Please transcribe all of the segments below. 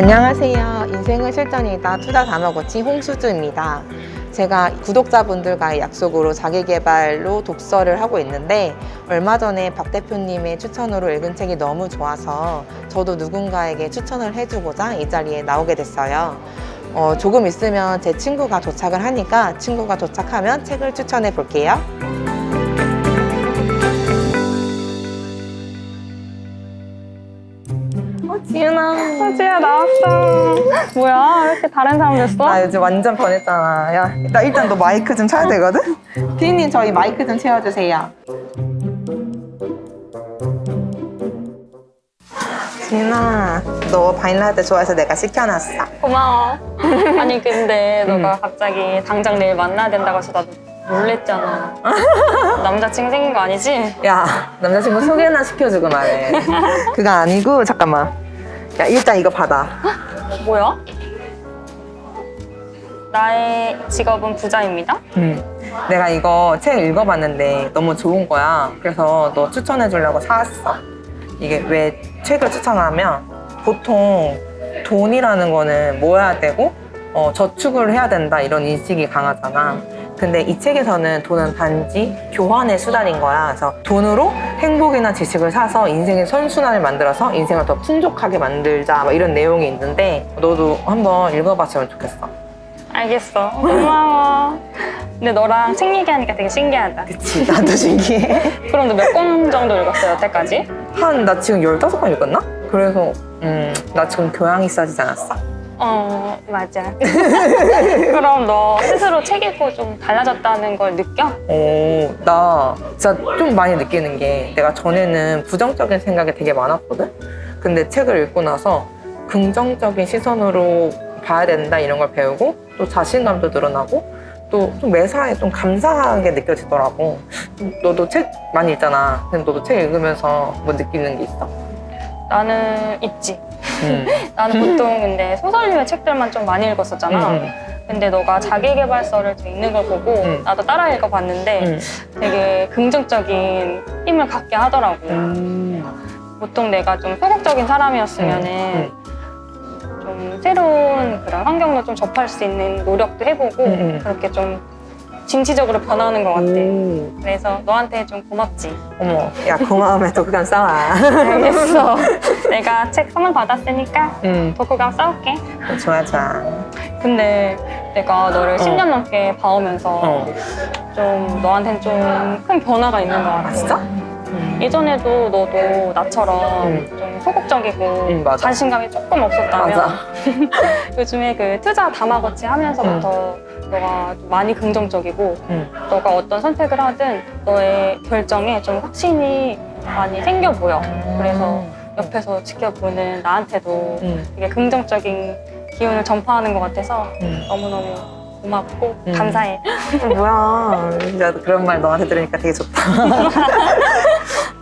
안녕하세요. 인생은 실전이다 투자 다마고치 홍수주입니다. 제가 구독자분들과의 약속으로 자기개발로 독서를 하고 있는데 얼마 전에 박 대표님의 추천으로 읽은 책이 너무 좋아서 저도 누군가에게 추천을 해주고자 이 자리에 나오게 됐어요. 어, 조금 있으면 제 친구가 도착을 하니까 친구가 도착하면 책을 추천해 볼게요. 지은아. 서지야 나왔어. 뭐야? 왜 이렇게 다른 사람 됐어? 나 요즘 완전 변했잖아. 야, 나 일단 너 마이크 좀 쳐야 되거든? 피디님, 저희 마이크 좀 채워주세요. 지은아, 너 바닐라떼 좋아해서 내가 시켜놨어. 고마워. 아니 근데 너가 갑자기 당장 내일 만나야 된다고 해서 나도 놀랬잖아. 남자친구 생긴 거 아니지? 야, 남자친구 소개나 시켜주고 말해. 그거 아니고, 잠깐만. 야, 일단 이거 받아. 뭐야? 나의 직업은 부자입니다. 음. 내가 이거 책 읽어봤는데 너무 좋은 거야. 그래서 너 추천해 주려고 사왔어. 이게 왜 책을 추천하면 보통 돈이라는 거는 모아야 되고 어, 저축을 해야 된다 이런 인식이 강하잖아. 근데 이 책에서는 돈은 단지 교환의 수단인 거야. 그래서 돈으로 행복이나 지식을 사서 인생의 선순환을 만들어서 인생을 더 풍족하게 만들자 막 이런 내용이 있는데 너도 한번 읽어봤으면 좋겠어. 알겠어. 고마워. 근데 너랑 책 얘기하니까 되게 신기하다. 그치, 나도 신기해. 그럼 너 몇 권 정도 읽었어 여태까지? 한 나 지금 15번 읽었나? 그래서 음, 나 지금 교양이 싸지지 않았어? 어 맞아. 그럼 너 스스로 책 읽고 좀 달라졌다는 걸 느껴? 오, 나 진짜 좀 많이 느끼는 게 내가 전에는 부정적인 생각이 되게 많았거든? 근데 책을 읽고 나서 긍정적인 시선으로 봐야 된다 이런 걸 배우고 또 자신감도 늘어나고 또 좀 매사에 좀 감사하게 느껴지더라고. 너도 책 많이 읽잖아. 근데 너도 책 읽으면서 뭐 느끼는 게 있어? 나는 있지. 음. 나는 보통 근데 소설류의 책들만 좀 많이 읽었었잖아. 음, 근데 너가 자기개발서를 좀 읽는 걸 보고 음. 나도 따라 읽어봤는데 음. 되게 긍정적인 힘을 갖게 하더라고. 음. 보통 내가 좀 소극적인 사람이었으면은 음. 좀 새로운 그런 환경도 좀 접할 수 있는 노력도 해보고 음, 음. 그렇게 좀 진취적으로 변하는 것 같아. 오. 그래서 너한테 좀 고맙지. 어머, 야 고마움에 독감 싸워. 알겠어. 내가 책 선물 받았으니까 응, 독후감 써올게. 좋아 좋아. 근데 내가 너를 어. 10년 넘게 봐오면서 어, 좀 너한테는 좀 큰 변화가 있는 것 같아. 아 진짜? 예전에도 너도 나처럼 응. 좀 소극적이고 응, 맞아. 자신감이 조금 없었다면 맞아. 요즘에 그 투자 다마고치 하면서부터 너가 좀 많이 긍정적이고 응. 너가 어떤 선택을 하든 너의 결정에 좀 확신이 많이 생겨 보여. 그래서 옆에서 지켜보는 나한테도 응, 되게 긍정적인 기운을 전파하는 것 같아서 응. 너무너무 고맙고 음. 감사해. 어, 뭐야? 진짜 그런 말 너한테 들으니까 되게 좋다.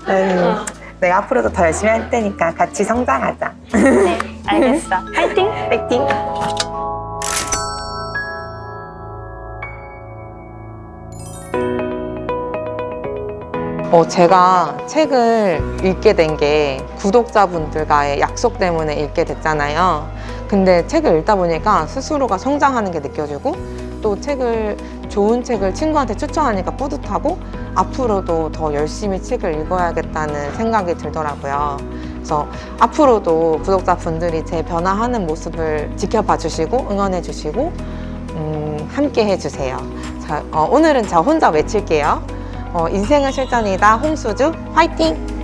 아유, 내가 앞으로도 더 열심히 할 테니까 같이 성장하자. 네, 알겠어. 파이팅! 파이팅! 어, 제가 책을 읽게 된 게 구독자분들과의 약속 때문에 읽게 됐잖아요. 근데 책을 읽다 보니까 스스로가 성장하는 게 느껴지고 또 책을 좋은 책을 친구한테 추천하니까 뿌듯하고 앞으로도 더 열심히 책을 읽어야겠다는 생각이 들더라고요. 그래서 앞으로도 구독자분들이 제 변화하는 모습을 지켜봐 주시고 응원해 주시고 음, 함께 해 주세요. 자, 어, 오늘은 저 혼자 외칠게요. 어, 인생은 실전이다. 홍수주 화이팅!